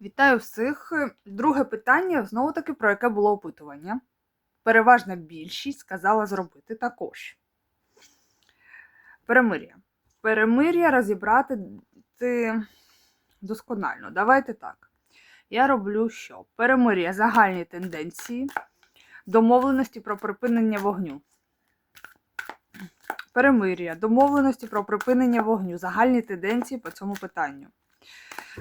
Вітаю всіх. Друге питання знову таки про яке було опитування. Переважна більшість сказала зробити також. Перемир'я. Перемир'я розібрати ти досконально. Давайте так. Я роблю що? Перемир'я загальні тенденції, домовленості про припинення вогню. Перемир'я, домовленості про припинення вогню, загальні тенденції по цьому питанню.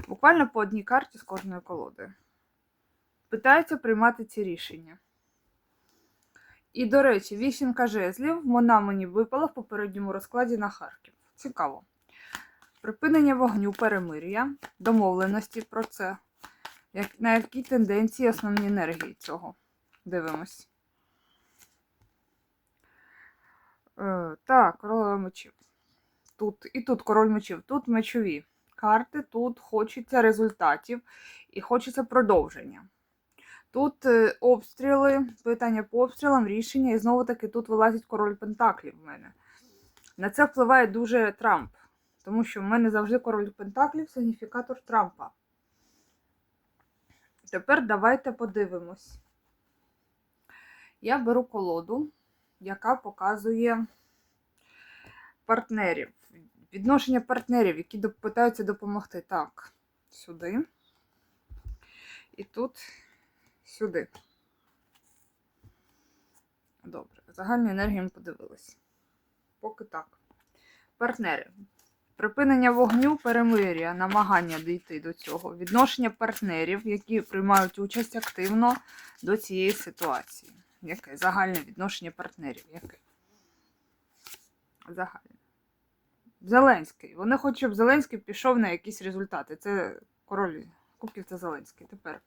Буквально по одній карті з кожної колоди. Питаються приймати ці рішення. І, до речі, вісімка жезлів вона мені випала в попередньому розкладі на Харків. Цікаво. Припинення вогню, перемир'я, домовленості про це. Як, на які тенденції основні енергії цього? Дивимось. Е, так, королева мечів. Тут, і тут король мечів, тут мечові карти, тут хочеться результатів і хочеться продовження. Тут е, обстріли, питання по обстрілам, рішення, і знову таки тут вилазить король Пентаклів в мене. На це впливає дуже Трамп, тому що в мене завжди король Пентаклів сигніфікатор Трампа. Тепер давайте подивимось. Я беру колоду, яка показує партнерів. Відношення партнерів, які питаються допомогти. Так, сюди. І тут сюди. Добре. Загальну енергію ми подивились. Поки так. Партнери. Припинення вогню, перемир'я, намагання дійти до цього. Відношення партнерів, які приймають участь активно до цієї ситуації. Яке? Загальне відношення партнерів. Яке? Загальне. Зеленський. Вони хочуть, щоб Зеленський пішов на якісь результати. Це король Кубків це Зеленський. Тепер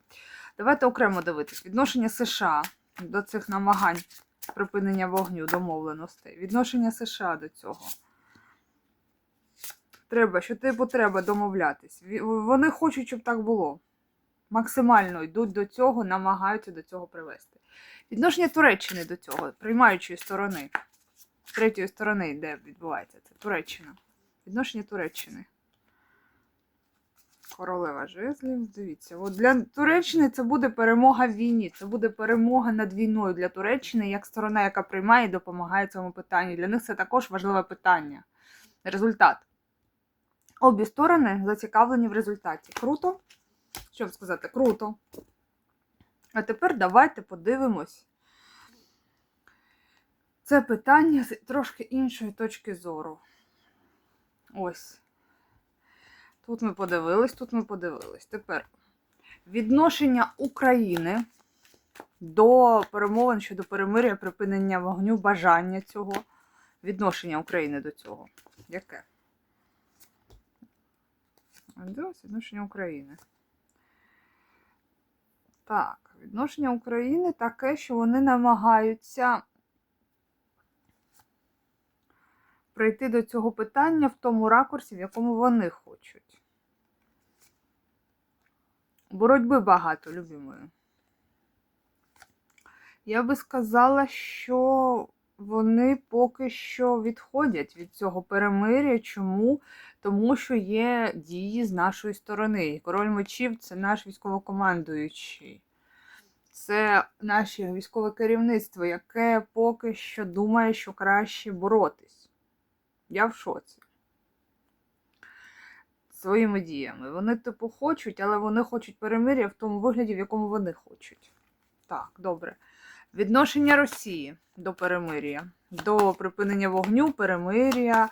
давайте окремо дивитись. Відношення США до цих намагань припинення вогню, домовленостей. Відношення США до цього. Треба, що типу треба домовлятись. Вони хочуть, щоб так було. Максимально йдуть до цього, намагаються до цього привести. Відношення Туреччини до цього, приймаючої сторони, третьої сторони, де відбувається це Туреччина. Відношення Туреччини. Королева жезлів. Дивіться, от для Туреччини це буде перемога в війні. Це буде перемога над війною для Туреччини як сторона, яка приймає і допомагає цьому питанні. Для них це також важливе питання. Результат. Обі сторони зацікавлені в результаті. Круто? Що вам сказати? Круто. А тепер давайте подивимось це питання з трошки іншої точки зору. Ось. Тут ми подивились, тут ми подивились. Тепер відношення України до перемовин щодо перемир'я, припинення вогню, бажання цього. Відношення України до цього. Яке? Ось відношення України. Так, відношення України таке, що вони намагаються прийти до цього питання в тому ракурсі, в якому вони хочуть. Боротьби багато, любимої. Я би сказала, що вони поки що відходять від цього перемиря. Чому? Тому що є дії з нашої сторони. Король мечів це наш військовокомандуючий. Це наше військове керівництво, яке поки що думає, що краще боротись. Я в шоці. Своїми діями. Вони, типу, хочуть, але вони хочуть перемир'я в тому вигляді, в якому вони хочуть. Так, добре. Відношення Росії до перемир'я, до припинення вогню, перемир'я,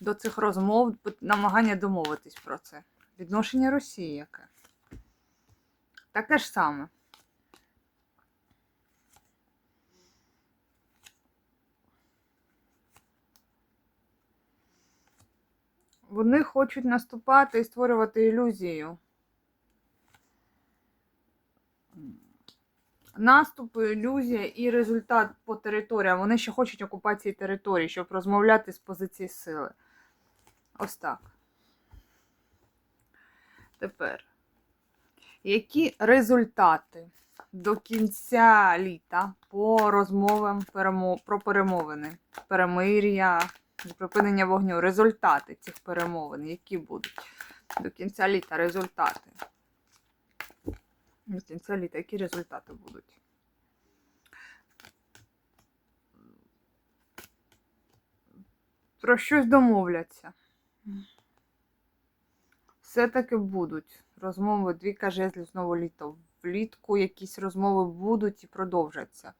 до цих розмов, намагання домовитись про це. Відношення Росії яке? Таке ж саме. Вони хочуть наступати і створювати ілюзію. Наступ, ілюзія і результат по територіям. Вони ще хочуть окупації території, щоб розмовляти з позиції сили. Ось так. Тепер. Які результати до кінця літа по розмовам про перемовини? Перемир'я, припинення вогню, результати цих перемовин, які будуть до кінця літа результати. До кінця літа, які результати будуть? Про щось домовляться. Все-таки будуть розмови двіка жезлів знову літо. Влітку якісь розмови будуть і продовжаться.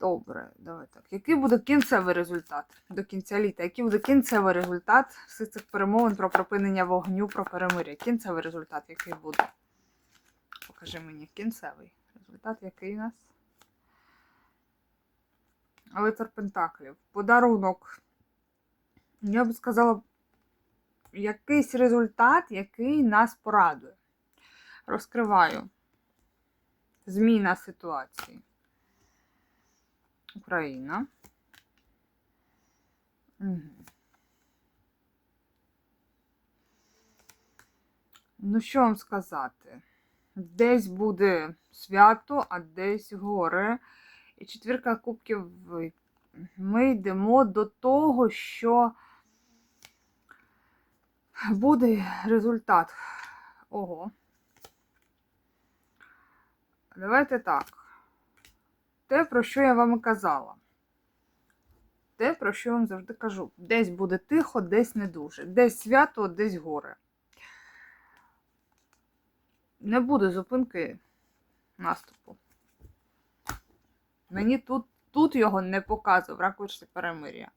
Добре, давай так. Який буде кінцевий результат до кінця літа? Який буде кінцевий результат всіх цих перемовин про припинення вогню, про перемир'я? Кінцевий результат, який буде? Покажи мені кінцевий результат, який у нас? Лицар Пентаклів. Подарунок. Я б сказала, якийсь результат, який нас порадує. Розкриваю. Зміна ситуації. Україна. Угу. Ну, що вам сказати? Десь буде свято, а десь горе. І четвірка кубків. Ми йдемо до того, що буде результат. Ого. Давайте так. Те, про що я вам казала. Те, про що я вам завжди кажу. Десь буде тихо, десь не дуже. Десь свято, десь горе. Не буде зупинки наступу. Мені тут, тут його не показує в ракурсі перемир'я.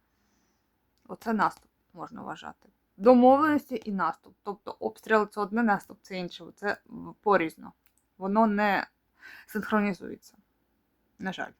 Оце наступ можна вважати. Домовленості і наступ. Тобто обстріл це одне, наступ це інше. Це порізно. Воно не синхронізується. На жаль.